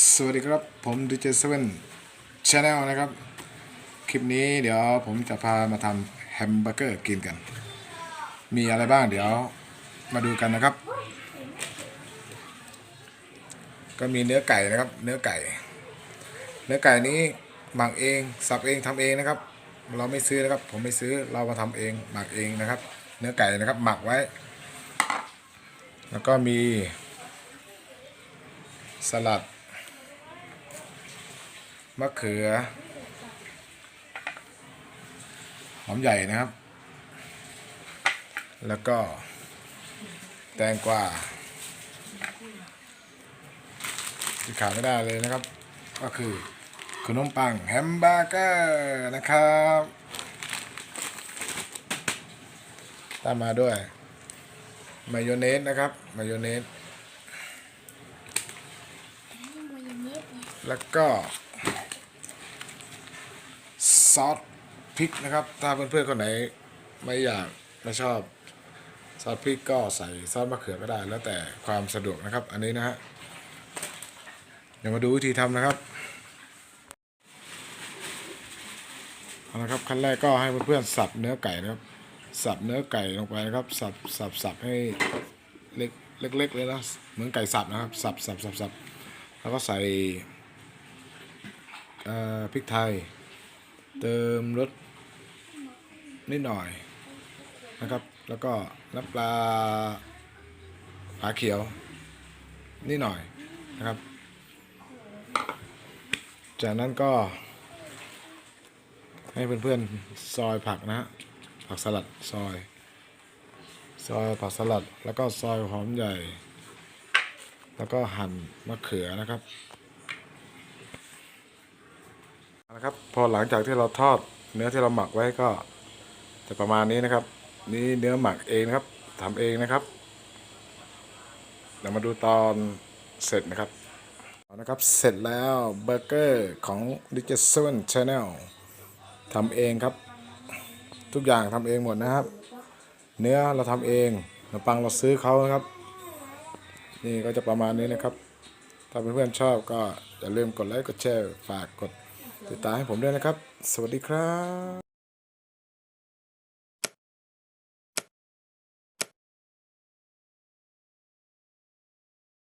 สวัสดีครับผมดีเจเซเว่นชาแนลนะครับ คลิปนี้เดี๋ยวผมจะพามาทำแฮมเบอร์เกอร์กินกัน มีอะไรบ้างเดี๋ยวมาดูกันนะครับ ก็มีเนื้อไก่นะครับ เนื้อไก่ เนื้อไก่นี้หมักเอง สับเองทำเองนะครับ เราไม่ซื้อนะครับ ผมไม่ซื้อเรามาทำเองหมักเองนะครับ เนื้อไก่นะครับ หมักไว้ แล้วก็มีสลัด มะเขือ หอมใหญ่นะครับ แล้วก็ แตงกวาที่ขาดไม่ได้เลยนะครับ ก็คือขนมปังแฮมเบอร์เกอร์นะครับตามมาด้วย มายองเนสนะครับ มายองเนสแล้วก็ ซอสพริกนะครับ ถ้าเพื่อนๆคนไหนไม่อยากไม่ชอบซอสพริกก็ใส่ซอสมะเขือก็ได้ แล้วแต่ความสะดวกนะครับ อันนี้นะฮะเดี๋ยวมาดูวิธีทำนะครับเอาละครับขั้นแรกก็ให้เพื่อนๆสับเนื้อไก่นะครับ สับเนื้อไก่ลงไปนะครับ สับสับสับให้เล็กเล็กๆเลยนะเหมือนไก่สับนะครับ สับสับสับสับแล้วก็ใส่พริกไทย เติมรสนิดหน่อยนะครับ แล้วก็น้ำปลาผาเขียว นิดหน่อยนะครับ จากนั้นก็ ให้เพื่อนๆซอยผักนะฮะผักสลัดซอย ซอยผักสลัดแล้วก็ซอยหอมใหญ่ แล้วก็หั่นมะเขือนะครับ นะครับพอหลังจากที่เราทอดเนื้อที่เราหมักไว้ก็จะประมาณนี้นะครับ นี่เนื้อหมักเองนะครับทำเองนะครับเดี๋ยวมาดูตอนเสร็จนะครับเอานะครับเสร็จแล้วเบอร์เกอร์ของ d i g i t a l Channel ทำเองครับ ทุกอย่างทำเองหมดนะครับ เนื้อเราทำเองขนมปังเราซื้อเขานะครับ นี่ก็จะประมาณนี้นะครับ ถ้าเพื่อนๆชอบก็อย่าลืมกดไลค์กดแชร์ฝากกด ติดตามให้ผมด้วยนะครับ สวัสดีครับ